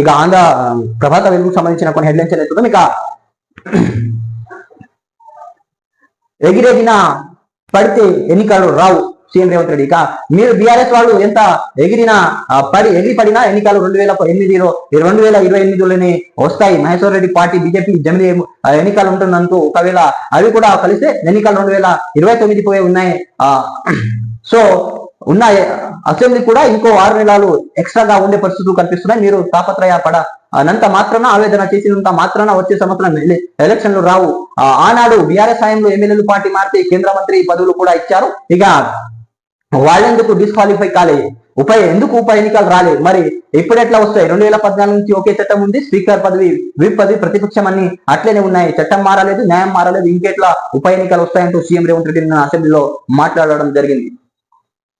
ఇక ఆంధ్ర ప్రభాత వెలుగుకు సంబంధించిన కొన్ని హెడ్లైన్స్ అనేది చూద్దాం ఇక ఎగిరెగిన పడితే ఎన్నికలు రావు సీఎం రేవంత్ రెడ్డి. ఇక మీరు బీఆర్ఎస్ వాళ్ళు ఎంత ఎగిరినా పడి ఎగిరి పడినా ఎన్నికలు రెండు వేల ఎనిమిదిలో రెండు వేల ఇరవై ఎనిమిదిలోనే వస్తాయి. మహేశ్వర్ రెడ్డి పార్టీ బీజేపీ జమిలి ఎన్నికలు ఉంటుందంటూ ఒకవేళ అవి కూడా కలిస్తే ఎన్నికలు రెండు వేల ఇరవై తొమ్మిది పోయే ఉన్నాయి. సో ఉన్నాయి. అసెంబ్లీ కూడా ఇంకో ఆరు నెలలు ఎక్స్ట్రాగా ఉండే పరిస్థితులు కనిపిస్తున్నాయి. మీరు తాపత్రయ పడ అనంత మాత్రాన ఆవేదన చేసినంత మాత్రాన వచ్చే సంవత్సరం ఎలక్షన్లు రావు. ఆనాడు బీఆర్ఎస్ హయాంలో ఎమ్మెల్యేలు పార్టీ మారితే కేంద్ర మంత్రి పదవులు కూడా ఇచ్చారు. ఇక వాళ్ళెందుకు డిస్క్వాలిఫై కాలే? ఉప ఎందుకు ఉప ఎన్నికలు రాలే? మరి ఇప్పుడు ఎట్లా వస్తాయి? రెండు వేల పద్నాలుగు నుంచి ఒకే చట్టం ఉంది. స్పీకర్ పదవి విప్ పదవి ప్రతిపక్షం అన్ని అట్లనే ఉన్నాయి. చట్టం మారలేదు న్యాయం మారలేదు. ఇంకెట్లా ఉప ఎన్నికలు వస్తాయంటూ సీఎం రేవంత్ రెడ్డి అసెంబ్లీలో మాట్లాడడం జరిగింది.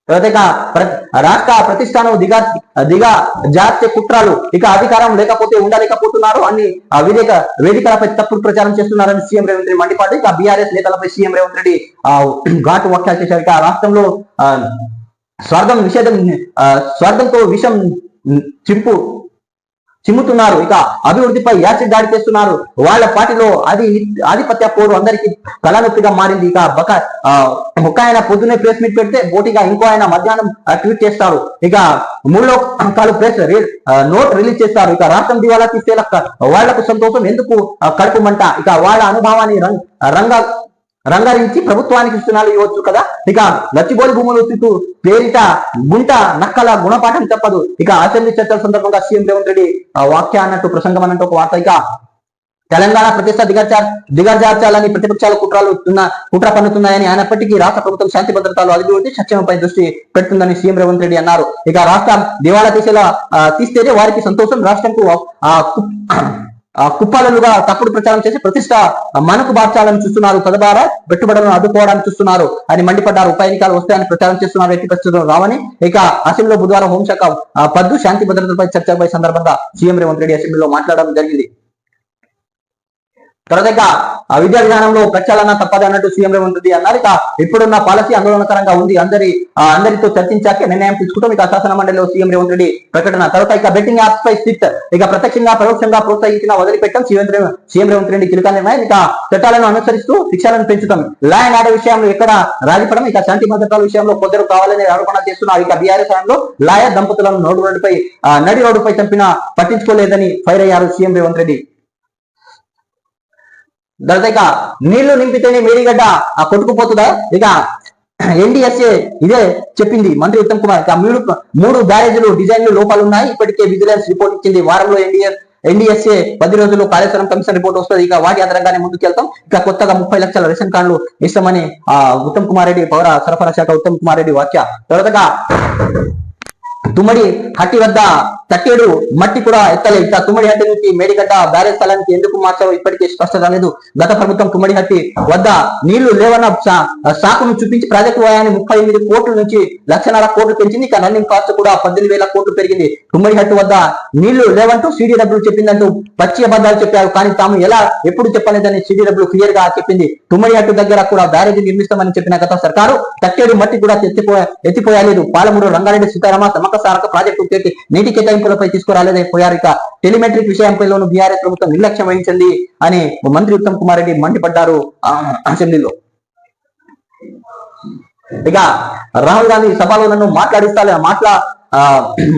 తర్వాత ప్రతిష్టానం దిగా దిగా జాతీయ కుట్రాలు ఇక అధికారం లేకపోతే ఉండలేకపోతున్నారు అన్ని ఆ, వేదిక వేదికలపై తప్పుడు ప్రచారం చేస్తున్నారని సీఎం రేవంత్ రెడ్డి మండిపాటు ఇక బీఆర్ఎస్ నేతలపై సీఎం రేవంత్ రెడ్డి ఆ, ఘాటు వ్యాఖ్యలు చేశారు. ఇక రాష్ట్రంలో ఆ, స్వార్థం నిషేధం ఆ, స్వార్థంతో విషం చింపు చిమ్ముతున్నారు. ఇక అభివృద్ధిపై యాసిడ్ దాడి చేస్తున్నారు. వాళ్ళ పార్టీలో అది ఆధిపత్య పోరు అందరికీ కళానొప్పిగా మారింది. ఇక బక ఒక ఆయన పొద్దున్నే ప్రెస్ మీట్ పెడితే పోటీగా ఇంకో ఆయన మధ్యాహ్నం ట్వీట్ చేస్తారు. ఇక మూడో కాలు ప్రెస్ నోట్ రిలీజ్ చేస్తారు. ఇక రాష్ట్రం దివాలా తీస్తే వాళ్ళకు సంతోషం. ఎందుకు కడుపుమంట కడుపు మంట? ఇక వాళ్ళ అనుభవాన్ని రంగ రంగరించి ప్రభుత్వానికి ఇస్తున్నాలు ఇవ్వచ్చు కదా? ఇక గచ్చిబోలి భూములు చుట్టూ పేరిట గుంట నక్కల గుణపాఠం తప్పదు ఇక అసెంబ్లీ చర్చల సందర్భంగా సీఎం రేవంత్ రెడ్డి వాక్య అన్నట్టు ప్రసంగం అన్నట్టు ఒక వార్త. ఇక తెలంగాణ ప్రతిష్ట దిగజార్ దిగజార్చాలని ప్రతిపక్షాలు కుట్రాలు కుట్ర పన్నుతున్నాయని అయినప్పటికీ రాష్ట్ర ప్రభుత్వం శాంతి భద్రతలు అభివృద్ధి సత్యంపై దృష్టి పెడుతుందని సీఎం రేవంత్ రెడ్డి అన్నారు. ఇక రాష్ట్రం దివాళా తీసేలా తీస్తేనే వారికి సంతోషం. రాష్ట్రంకు ఆ, కు- కుప్పాలలుగా తప్పుడు ప్రచారం చేసి ప్రతిష్ట మనకు మార్చాలని చూస్తున్నారు తదవారా పెట్టుబడులను అడ్డుకోవడానికి చూస్తున్నారు. అని మండిపడ్డారు. ఉప ఎన్నికలు వస్తాయని ప్రచారం చేస్తున్నారు ఎట్టి పరిస్థితుల్లో రావని. ఇక అసెంబ్లీలో బుధవారం హోంశాఖ పద్దు శాంతి భద్రతలపై చర్చపై సందర్భంగా సీఎం రేవంత్ రెడ్డి అసెంబ్లీలో మాట్లాడడం జరిగింది. తర్వాత ఆ విద్యా విధానంలో ప్రక్షాళన తప్పదు అన్నట్టు సీఎం రేవంత్ రెడ్డి అన్నారు. ఇక ఇప్పుడున్న పాలసీ ఆందోళనకరంగా ఉంది. అందరి అందరితో చర్చించాక నిర్ణయం తీసుకుంటాం. ఇక శాసన మండలిలో సీఎం రేవంత్ రెడ్డి ప్రకటన తర్వాత ఇక బెట్టింగ్ యాప్స్ పై సిట్ ఇక ప్రత్యక్షంగా పరోక్షంగా ప్రోత్సహించిన వదిలిపెట్టడం సీఎం రేవంత్ సీఎం రేవంత్ రెడ్డి కీలక నిర్ణయం. ఇక చట్టాలను అనుసరిస్తూ శిక్షలను పెంచుతాం. లా అండ్ ఆర్డర్ విషయంలో ఎక్కడ రాజపడం ఇక శాంతి భద్రతల విషయంలో కొందరు కావాలని ఆరోపణ చేస్తున్నారు ఇక బీఆర్ఎస్ హయాంలో లాయర్ దంపతులను నోడు రోడ్డుపై నడి రోడ్డుపై చంపిన పట్టించుకోలేదని ఫైర్ అయ్యారు సీఎం రేవంత్ రెడ్డి. తర్వాత ఇక నీళ్ళు నింపితేనే మేడిగడ్డ ఆ కొట్టుకుపోతుందా ఇక ఎన్డీఎస్ఏ ఇదే చెప్పింది మంత్రి ఉత్తమ్ కుమార్. ఇక మూడు మూడు బ్యారేజీలు డిజైన్లు లోపాలు ఉన్నాయి. ఇప్పటికే విజిలెన్స్ రిపోర్ట్ ఇచ్చింది. వారంలో ఎన్డీఎస్ ఎన్డీఎస్ఏ పది రోజుల్లో కాళేశ్వరం కమిషన్ రిపోర్ట్ వస్తుంది. ఇక వాటి ఆధారంగానే ముందుకు వెళ్తాం ఇక కొత్తగా ముప్పై లక్షల రేషన్ కార్డులు ఇస్తామని ఆ ఉత్తమ్ కుమార్ రెడ్డి పౌర సరఫరా శాఖ ఉత్తమ్ కుమార్ రెడ్డి వాక్య తర్వాత తుమ్మడి హట్టి వద్ద తట్టేడు మట్టి కూడా ఎత్తలేదు. ఇక తుమ్మడి హట్టి నుంచి మేడిగడ్డ బ్యారేజ్ స్థలానికి ఎందుకు మార్చారో ఇప్పటికే స్పష్టత లేదు. గత ప్రభుత్వం తుమ్మడి హట్టి వద్ద నీళ్ళు లేవన్న సాకును చూపించి ప్రాజెక్టు వ్యయాన్ని ముప్పై ఎనిమిది కోట్ల నుంచి లక్షన్నర కోట్లు పెంచింది. ఇక రన్నింగ్ కాస్ట్ కూడా పద్దెనిమిది వేల కోట్లు పెరిగింది. తుమ్మడి హట్టి వద్ద నీళ్ళు లేవంటూ సిడిడబ్ల్యూ చెప్పిందంటూ పచ్చి అబద్ధాలు చెప్పారు. కానీ తాము ఎలా ఎప్పుడు చెప్పలేదని సిడిడబ్ల్యూ క్లియర్గా చెప్పింది. తుమ్మడి హట్టు దగ్గర కూడా బ్యారేజీ నిర్మిస్తామని చెప్పిన గత సర్కారు తట్టేడు మట్టి కూడా ఎత్తిపోయా ఎత్తిపోయలేదు. పాలమూరు రంగారెడ్డి సీతారామ సమక సారక ప్రాజెక్టు పెట్టి నీటి కేటాయింపులపై తీసుకురాలేదే పోయారు ఇక. టెలిమెట్రిక్ విషయంపైలోనూ బీఆర్ఎస్ ప్రభుత్వం నిర్లక్ష్యం వహించింది అని మంత్రి ఉత్తమ్ కుమార్ రెడ్డి మండిపడ్డారు అసెంబ్లీలో. ఇక రాహుల్ గాంధీ సభలో నన్ను మాట్లాడిస్తా మాట్లా ఆ,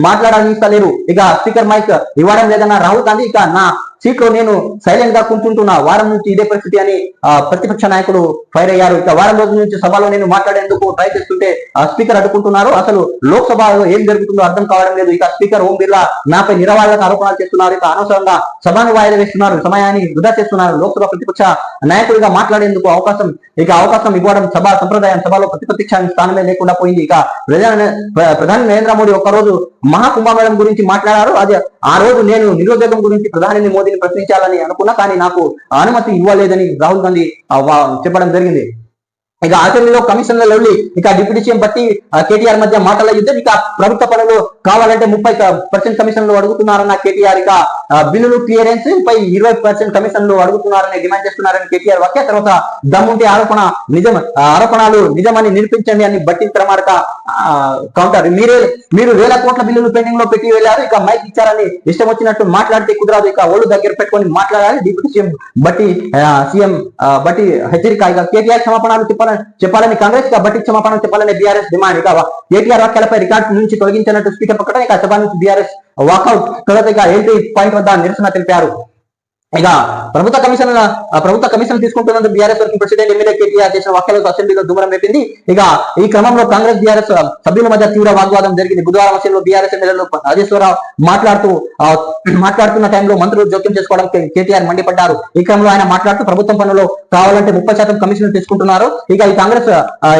మాట్లాడనిస్తలేరు. ఇక స్పీకర్ మైక్ ఇవ్వడం లేదన్న రాహుల్ గాంధీ ఇక నా సీట్లో నేను సైలెంట్గా కూర్చుంటున్నా. వారం నుంచి ఇదే పరిస్థితి అని ప్రతిపక్ష నాయకుడు ఫైర్ అయ్యారు. ఇక వారం రోజుల నుంచి సభలో నేను మాట్లాడేందుకు ట్రై చేస్తుంటే స్పీకర్ అడ్డుకుంటున్నారు. అసలు లోక్సభలో ఏం జరుగుతుందో అర్థం కావడం లేదు. ఇక స్పీకర్ ఓం బిర్లా నాపై నిరవాళ్ళకు ఆరోపణలు చేస్తున్నారు. ఇక అనవసరంగా సభను వాయిదా వేస్తున్నారు. సమయాన్ని వృధా చేస్తున్నారు. లోక్సభ ప్రతిపక్ష నాయకుడిగా మాట్లాడేందుకు అవకాశం ఇక అవకాశం ఇవ్వడం సభ సంప్రదాయం సభలో ప్రతిపక్ష స్థానమే లేకుండా పోయింది. ఇక ప్రధాని ప్రధాని నరేంద్ర మోడీ ఒక రోజు మహాకుంభమేళం గురించి మాట్లాడారు. అది ఆ రోజు నేను నిరుద్యోగం గురించి ప్రధాని ప్రశ్నించాలని అనుకున్నా కానీ నాకు అనుమతి ఇవ్వలేదని రాహుల్ గాంధీ వా- చెప్పడం జరిగింది. ఇక అసెంబ్లీలో కమిషన్ల లొల్లి ఇక డిప్యూటీ సీఎం బట్టి కేటీఆర్ మధ్య మాటల యుద్ధం. ఇక ప్రభుత్వ పనులు కావాలంటే ముప్పై పర్సెంట్ కమిషన్లు అడుగుతున్నారన్న కేటీఆర్ ఇక బిల్లులు క్లియరెన్స్ పై ఇరవై పర్సెంట్ కమిషన్లు అడుగుతున్నారని డిమాండ్ చేస్తున్నారని కేటీఆర్ వాక్య తర్వాత దమ్ముంటే ఆరోపణ నిజం ఆరోపణలు నిజమని నిరూపించండి అని బట్టి క్రమార్క కౌంటర్. మీరే మీరు వేల కోట్ల బిల్లులు పెండింగ్లో పెట్టి వెళ్ళారు ఇక మైక్ ఇచ్చారని ఇష్టం వచ్చినట్టు మాట్లాడితే కుదరదు. ఇక ఒళ్ళు దగ్గర పెట్టుకొని మాట్లాడాలి. డిప్యూటీ సీఎం బట్టి సీఎం బట్టి హెచ్చరిక. ఇక కేటీఆర్ క్షమాపణలు చెప్పాలని క్షమాపణ చెప్పాలని కాంగ్రెస్ కాబట్టి క్షమాపణ చెప్పాలని బీఆర్ఎస్ డిమాండ్. ఇక ఏటీఆర్ వాక్యాలపై రికార్డు నుంచి తొలగించినట్టు స్పీకర్ పక్కన ఇక సభ నుంచి బీఆర్ఎస్ వాకౌట్. తర్వాత ఇక ఎంట్రీ పాయింట్ వద్ద నిరసన తెలిపారు. ఇక ప్రభుత్వ కమిషన్ ప్రభుత్వ commission తీసుకుంటున్నందుకు BRS working president MLA KTR చేసిన వ్యాఖ్యలకు అసెంబ్లీలో దుమరం రేపింది. ఇక ఈ క్రమంలో కాంగ్రెస్ బీఆర్ఎస్ సభ్యుల మధ్య తీవ్ర వాగ్వాదం జరిగింది. బుధవారం అసెంబ్లీలో బీఆర్ఎస్ ఎమ్మెల్యేలు రాజేశ్వరరావు మాట్లాడుతూ మాట్లాడుతున్న టైంలో మంత్రులు జోక్యం చేసుకోవడం కేటీఆర్ మండిపడ్డారు. ఈ క్రమంలో ఆయన మాట్లాడుతూ ప్రభుత్వం పనులు కావాలంటే ముప్పై శాతం కమిషన్ తీసుకుంటున్నారు. ఇక ఈ కాంగ్రెస్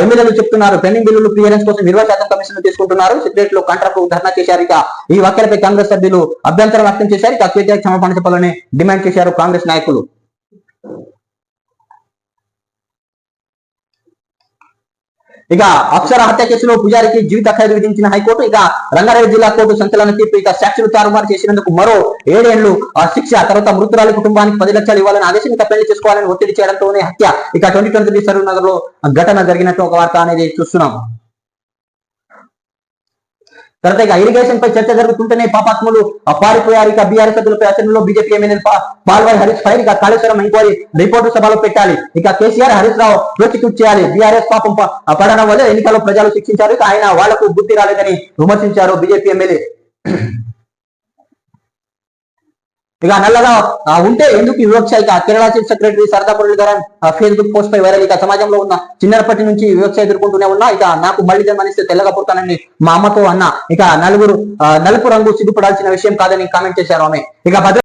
ఎమ్మెల్యేలు చెప్తున్నారు పెండింగ్ బిల్లులు క్లియరెన్స్ కోసం ఇరవై శాతం కమిషన్ తీసుకుంటున్నారు. సెక్రటరీ లో కాంట్రాక్ట్ ధర్నా చేశారు. ఇక ఈ వ్యాఖ్యలపై కాంగ్రెస్ సభ్యులు అభ్యంతరం వ్యక్తం చేశారు. ఇక కేటీఆర్ క్షమాపణ చెప్పాలని డిమాండ్ చేశారు. కాంగ్రెస్ నాయకులు. ఇక అక్షర హత్య కేసులో పుజారికి జీవిత ఖైదు విధించిన హైకోర్టు ఇక రంగారెడ్డి జిల్లా కోర్టు సంచలన తీర్పు ఇక సాక్షులు తారుమారు చేసినందుకు మరో ఏడేళ్ళు ఆ, శిక్ష తర్వాత మృతురాలి కుటుంబానికి పది లక్షలు ఇవ్వాలని ఆదేశం ఇక పెళ్ళి చేసుకోవాలని ఒత్తిడి చేయడంతోనే హత్య. ఇక ట్వంటీ ట్వంటీ త్రీ సరూర్ నగర్లో ఘటన జరిగినట్టు ఒక వార్త అనేది చూస్తున్నాం. తర్వాత ఇక ఇరిగేషన్ పై చర్చ జరుగుతుంటేనే పాపాత్ములు పారిపోయారు ఇక బీఆర్ఎస్ సభ్యులపై అసెంబ్లీలో BJP MLA Palvai Harish fire ఇక కాళేశ్వరం ఎంక్వైరీ రిపోర్టు సభలో పెట్టాలి. ఇక కేసీఆర్ హరీష్ రావు ప్రాసిక్యూట్ చేయాలి. బీఆర్ఎస్ పాపం పడడం వల్ల ఎన్నికల్లో ప్రజలు శిక్షించారు. ఇక ఆయన వాళ్ళకు బుద్ధి రాలేదని విమర్శించారు బీజేపీ ఎమ్మెల్యే. ఇక నల్లగా ఉంటే ఎందుకు వివక్ష ఇక Kerala chief secretary Sarada Muraleedharan Facebook post పై వైరల్ ఇక సమాజంలో ఉన్న చిన్నప్పటి నుంచి వివక్ష ఎదుర్కొంటూనే ఉన్నా ఇక నాకు మళ్ళీ జన్మనిస్తే తెల్లగా పుడతానని మా అమ్మతో అన్న ఇక నలుగురు నలుపు రంగు సిగ్గుపడాల్సిన విషయం కాదని కామెంట్ చేశారు ఆమె. ఇక భద్ర